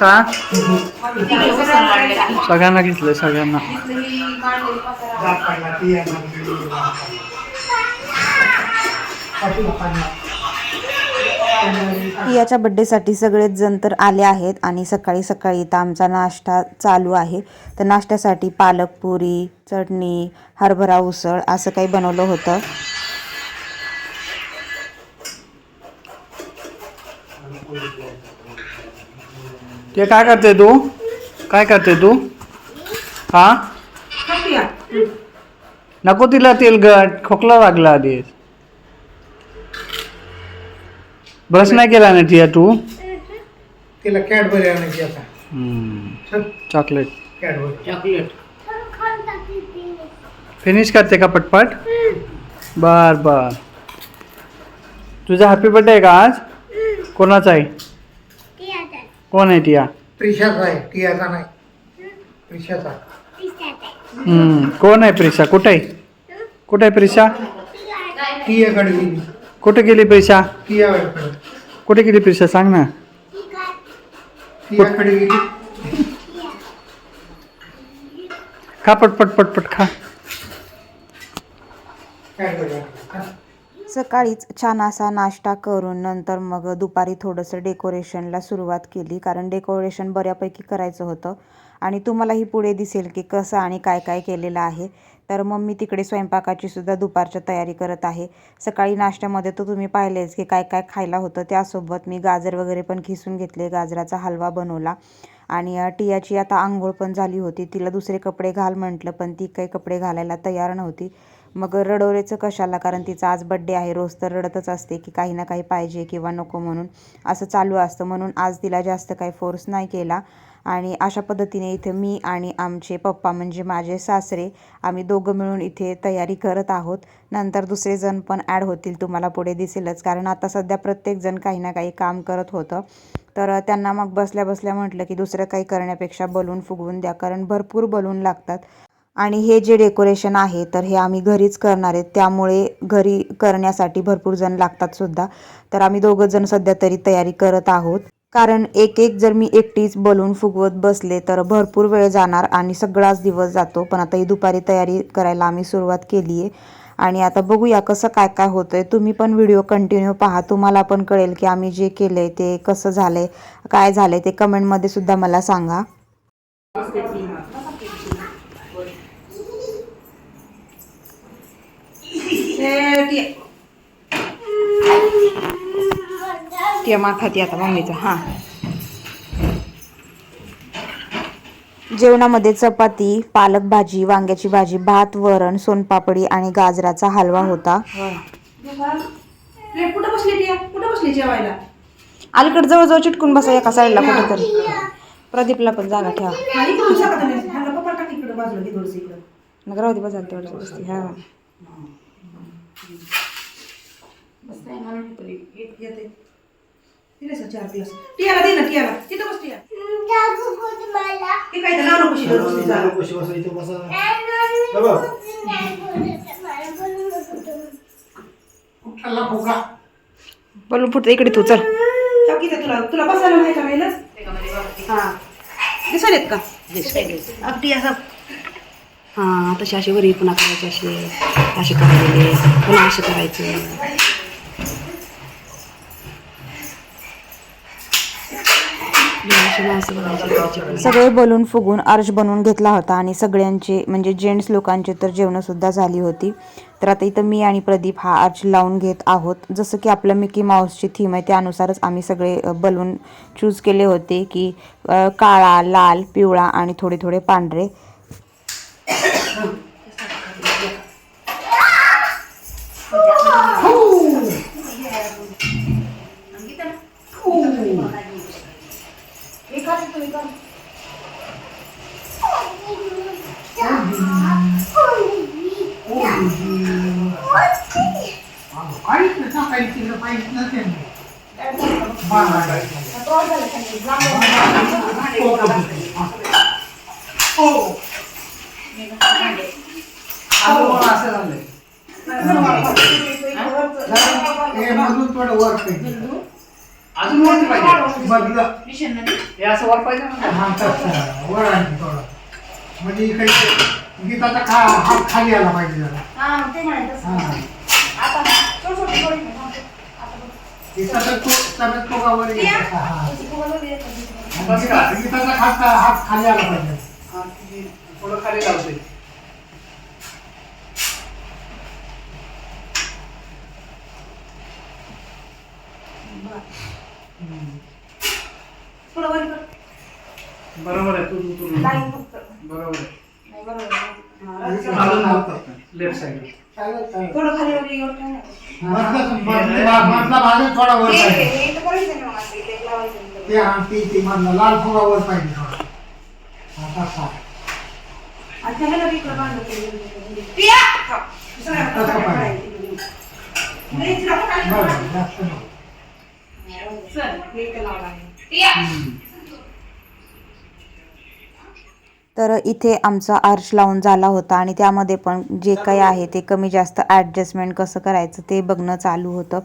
का सगळ्यांना घेतलंय सगळ्यांना पियाच्या बड्डेसाठी सगळेच जण तर आले आहेत आणि सकाळी सकाळी इथं आमचा नाश्ता चालू आहे. तर नाश्त्यासाठी पालक पुरी चटणी हरभरा उसळ असं काही बनवलं होतं. ते काय करते तू? काय करते तू? हा? नको तिला तेलगट खोकला लागला आधी. ब्रश नाही केला ना टिया तू? तिला कॅडबरी आणायची आता. चल. Chocolate Cadbury. फिनिश करते का पटपट? बर बर. तुझा हॅपी बर्थडे आहे का आज? कोणाचा आहे? कोण आहे टिया? प्रिशाचा आहे. टियाचा नाही. प्रिशाचा. हम्म, कोण आहे प्रिशा? कुठे आहे? कुठे आहे प्रिशा? टियाकडे कुठे गेली प्रिशा टियाकडे कुठे गेली प्रिशा सांग ना. गेली? खा पटपट पटपट खा. आण. सकाळीच छान असा नाश्ता करून नंतर मग दुपारी थोडंसं डेकोरेशनला सुरुवात केली कारण डेकोरेशन बऱ्यापैकी करायचं होतं. आणि तुम्हालाही पुढे दिसेल की कसं आणि काय काय केलेलं आहे. तर मग मी तिकडे स्वयंपाकाची सुद्धा दुपारच्या तयारी करत आहे. सकाळी नाश्त्यामध्ये तर तुम्ही पाहिलेच की काय काय खायला होतं. त्यासोबत मी गाजर वगैरे पण खिसून घेतले गाजराचा हलवा बनवला. आणि टियाची आता आंघोळ पण झाली होती. तिला दुसरे कपडे घाल म्हटलं पण ती काही कपडे घालायला तयार नव्हती. मग रडवरेचं कशाला? कारण तिचा आज बड्डे आहे. रोज तर रडतच असते की काही ना काही पाहिजे किंवा नको म्हणून. असं चालू असतं. म्हणून आज तिला जास्त काही फोर्स नाही केला. आणि अशा पद्धतीने इथे मी आणि आमचे पप्पा म्हणजे माझे सासरे आम्ही दोघं मिळून इथे तयारी करत आहोत. नंतर दुसरे जण पण ॲड होतील तुम्हाला पुढे दिसेलच. कारण आता सध्या प्रत्येकजण काही ना काही काम करत होतं. तर त्यांना मग बसल्या बसल्या म्हटलं की दुसरं काही करण्यापेक्षा बलून फुगवून द्या कारण भरपूर बलून लागतात. आणि हे जे डेकोरेशन आहे तर हे आम्ही घरीच करणार आहेत त्यामुळे घरी करण्यासाठी भरपूर जण लागतात सुद्धा. तर आम्ही दोघं जण सध्या तरी तयारी करत आहोत. कारण एक एक जर मी एकटीच बलून फुगवत बसले तर भरपूर वेळ जाणार आणि सगळाच दिवस जातो. पण आता ही दुपारी तयारी करायला आम्ही सुरुवात केली आहे. आणि आता बघूया कसं काय काय होतंय. तुम्ही पण व्हिडिओ कंटिन्यू पहा. तुम्हाला पण कळेल की आम्ही जे केलंय ते कसं झालंय काय झालंय ते कमेंटमध्ये सुद्धा मला सांगा. ती मार खाती आता मम्मीचा हां. जेवणामध्ये चपाती पालक भाजी वांग्याची भाजी भात वरण सोनपापडी आणि गाजराचा हलवा होता. कुठं बसली टिया कुठं बसली जेवायला? अलीकडे जवळजवळ चिटकून बसा एका साईडला कुठेतरी प्रदीपला पण जागा ठेवा. राहू दे बसा तेवढं बसते हा. येते. दिले सर चार ग्लास टियाला दे ना टियाला तिथं बस टिया ते काय तर नानू कशी बसली जा. कुठला फुगा बोलून फुटतं इकडे तू चल. तुला. तुला बसायला नाही का राहिलं हा. दिसायलेत का? अगदी असं. हां तसे असे वरी पुन्हा करायचे असे असे करायले पुन्हा असे करायचे. सगळे बलून फुगून अर्ज बनवून घेतला होता आणि सगळ्यांचे म्हणजे जेंट्स लोकांचे तर जेवणंसुद्धा झाली होती. तर आता इथं मी आणि प्रदीप हा अर्ज लावून घेत आहोत. जसं की आपलं मिकी माऊसची थीम आहे त्यानुसारच आम्ही सगळे बलून चूज केले होते की काळा लाल पिवळा आणि थोडे थोडे पांढरे. काहीच नाही काही तिला पाहिजे नसेल हो असं झालंय हे मधून थोडं वर पाहिजे अजून वर पाहिजे मधलं हे असं वर पाहिजे ना हा तसं वर आणखी थोडं म्हणजे इकडे गीताचा खा हात खाली आला पाहिजे जरा हा गीताचा तो तब्येत पोगावर येत असा, हा. बस का गीताचा हात हात खाली आला पाहिजे हा, ती थोडं खाली लावते थोडं वर कर. बरोबर आहे तू. बरोबर आहे लेफ्ट साईड चालेल, चालेल. थोडं खाली वर ये, वर काय नाही. मधला- भाग थोडा वर हे- पाहिजे हे- हे मग लावायचं. ते हा ती ती मधला लाल फुगा वर पाहिजे थोडा तसा. आणि त्याला लगे इकडं बांधलं केलं. पिया! हा. सगळ्या तसं सगळ्या पाहिजे. करायचं. नाही, तिला पण खाली बरं, लावायचं. जास्त नको. चल, हे इथं लावलं आहे. पिया! तर इथे आमचा आर्श लावून झाला होता आणि त्यामध्ये पण जे काही आहे ते कमी जास्त ॲडजस्टमेंट कसं करायचं ते बघणं चालू होतं.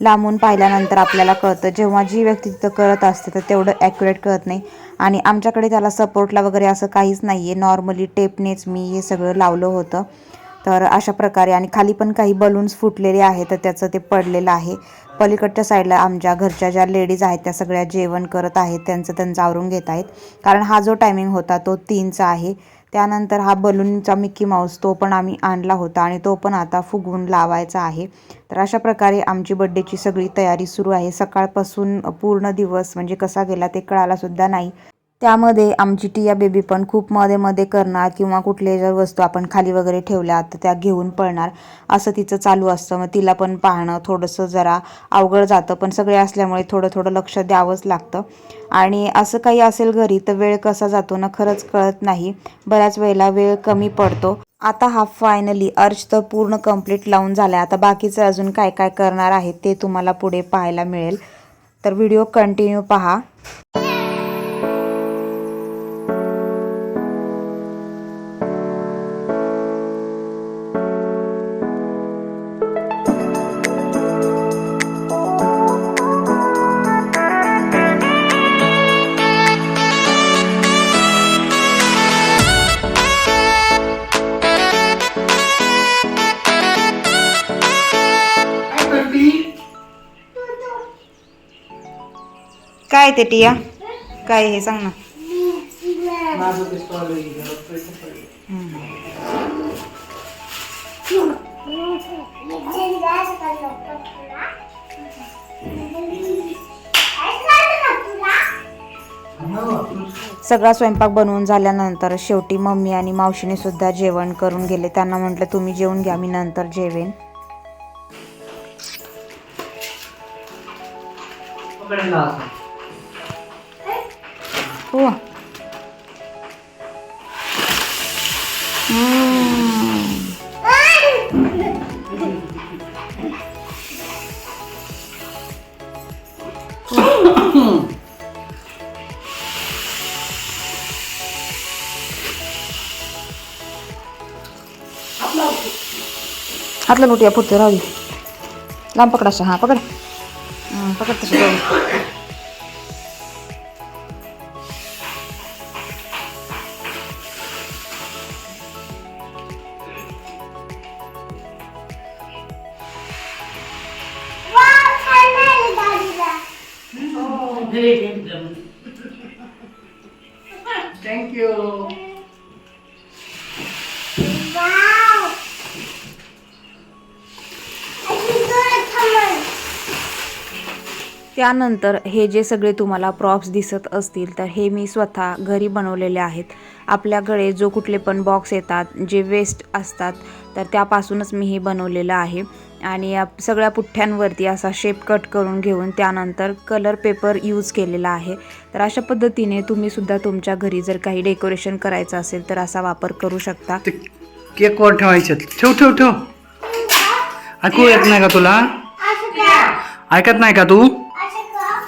लांबून पाहिल्यानंतर आपल्याला कळतं जेव्हा जी व्यक्ती तिथं करत असते तर तेवढं ॲक्युरेट कळत नाही. आणि आमच्याकडे त्याला सपोर्टला वगैरे असं काहीच नाही आहे नॉर्मली टेपनेच मी हे सगळं लावलं होतं. तर अशा प्रकारे आणि खाली पण काही बलून्स फुटलेले आहेत तर त्याचं ते पडलेलं आहे. पलीकडच्या साईडला आमच्या घरच्या ज्या लेडीज आहेत त्या सगळ्या जेवण करत आहेत त्यांचं त्यांचं आवरून घेत आहेत. कारण हा जो टायमिंग होता तो तीनचा आहे. त्यानंतर हा बलूनचा मिक्की माऊस तो पण आम्ही आणला होता आणि तो पण आता फुगवून लावायचा आहे. तर अशा प्रकारे आमची बड्डेची सगळी तयारी सुरू आहे. सकाळपासून पूर्ण दिवस म्हणजे कसा गेला ते कळालासुद्धा नाही. त्यामध्ये आमची टिया बेबी पण खूप मध्ये मध्ये करणार किंवा कुठले जर वस्तू आपण खाली वगैरे ठेवल्या तर त्या घेऊन पळणार. असं तिचं चालू असतं. मग तिला पण पाहणं थोडंसं जरा अवघड जातं. पण सगळे असल्यामुळे थोडं थोडं लक्ष द्यावंच लागतं. आणि असं काही असेल घरी तर वेळ कसा जातो ना खरंच कळत नाही. बऱ्याच वेळेला वेळ कमी पडतो. आता हा फायनली अर्ज तर पूर्ण कंप्लीट लावून झाला आता बाकीचं अजून काय काय करणार आहे ते तुम्हाला पुढे पाहायला मिळेल. तर व्हिडिओ कंटिन्यू पहा. काय ते टिया? काय हे सांग ना. सगळा स्वयंपाक बनवून झाल्यानंतर शेवटी मम्मी आणि मावशीने सुद्धा जेवण करून गेले. त्यांना म्हटलं तुम्ही जेवून घ्या मी नंतर जेवेन. पकडायला असं. हो हातला लोटिया फुटते राहू दे लांब पकड असं हां पकड हं, पकड तसं त्यानंतर हे जे सगळे तुम्हाला प्रॉप्स दिसत असतील तर हे मी स्वतः घरी बनवलेले आहेत. आपल्याकडे जो कुठले पण बॉक्स येतात जे वेस्ट असतात तर त्यापासूनच मी हे बनवलेलं आहे. आणि या सगळ्या पुठ्ठ्यांवरती असा शेप कट करून घेऊन त्यानंतर कलर पेपर यूज केलेला आहे. तर अशा पद्धतीने तुम्हीसुद्धा तुमच्या घरी जर काही डेकोरेशन करायचं असेल तर असा वापर करू शकता. ते केक वर ठेवायचे. ठेव ठेव ठेव. ऐकू येत नाही का तुला? ऐकत नाही का तू?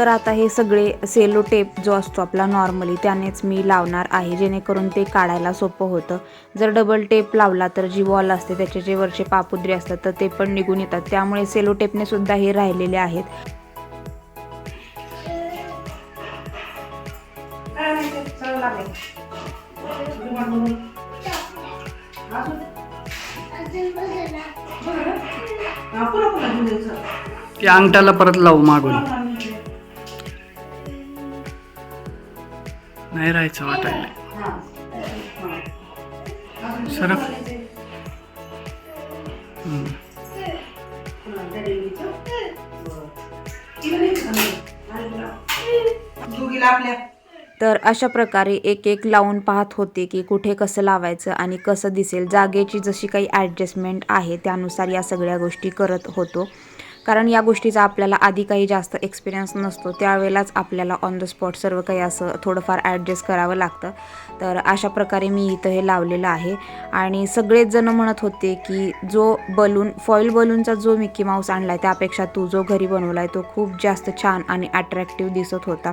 तर आता हे सगळे सेलो टेप जो असतो आपला नॉर्मली त्यानेच मी लावणार आहे जेणेकरून ते काढायला सोपं होतं. जर डबल टेप लावला तर जी वॉल असते त्याचे जे वरचे पापुद्रे असतात तर ते पण निघून येतात. त्यामुळे सेलो टेपने सुद्धा हे राहिलेले आहेत. की अंगठाला परत लावू मागून. नाही राहायचं वाटायला आपल्या तर अशा प्रकारे एक एक लावून पाहत होते की कुठे कसं लावायचं आणि कसं दिसेल. जागेची जशी काही ॲडजस्टमेंट आहे त्यानुसार या सगळ्या गोष्टी करत होतो. कारण या गोष्टीचा आपल्याला आधी काही जास्त एक्सपिरियन्स नसतो. त्यावेळेलाच आपल्याला ऑन द स्पॉट सर्व काही असं थोडंफार ॲडजस्ट करावं लागतं. तर अशा प्रकारे मी इथं हे लावलेलं आहे. आणि सगळेच जण म्हणत होते की जो बलून फॉईल बलूनचा जो मिकी माऊस आणला आहे त्यापेक्षा तू जो घरी बनवला आहे तो खूप जास्त छान आणि अट्रॅक्टिव्ह दिसत होता.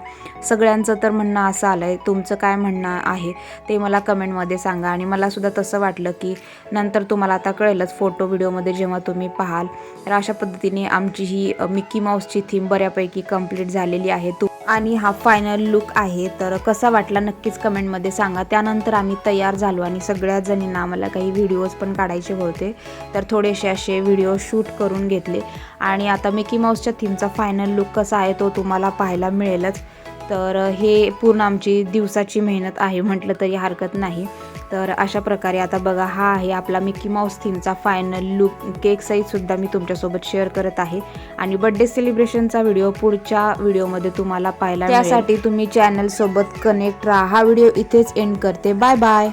सगळ्यांचं तर म्हणणं असं आलं आहे तुमचं काय म्हणणं आहे ते मला कमेंटमध्ये सांगा. आणि मला सुद्धा तसं वाटलं की नंतर तुम्हाला आता कळेलच. फोटो व्हिडिओमध्ये जेव्हा तुम्ही पाहाल. तर अशा पद्धतीने आमची ही मिक्की माऊसची थीम बऱ्यापैकी कंप्लीट झालेली आहे. तू आणि हा फायनल लुक आहे. तर कसा वाटला नक्कीच कमेंटमध्ये सांगा. त्यानंतर आम्ही तयार झालो आणि सगळ्या जणींना आम्हाला काही व्हिडिओज पण काढायचे होते. तर थोडेसे असे व्हिडिओ शूट करून घेतले. आणि आता मिकी माऊसच्या थीमचा फायनल लुक कसा आहे तो तुम्हाला पाहायला मिळेलच. तर हे पूर्ण आमची दिवसाची मेहनत आहे म्हटलं तरी हरकत नाही. तर अशा प्रकारे आता बघा हा आहे आपला मिकी माऊस थीमचा फायनल लुक केक साईजसुद्धा मी तुमच्यासोबत शेअर करत आहे. आणि बड्डे सेलिब्रेशनचा व्हिडिओ पुढच्या व्हिडिओमध्ये तुम्हाला पाहायला त्यासाठी तुम्ही चॅनलसोबत कनेक्ट राहा. हा व्हिडिओ इथेच एंड करते. Bye bye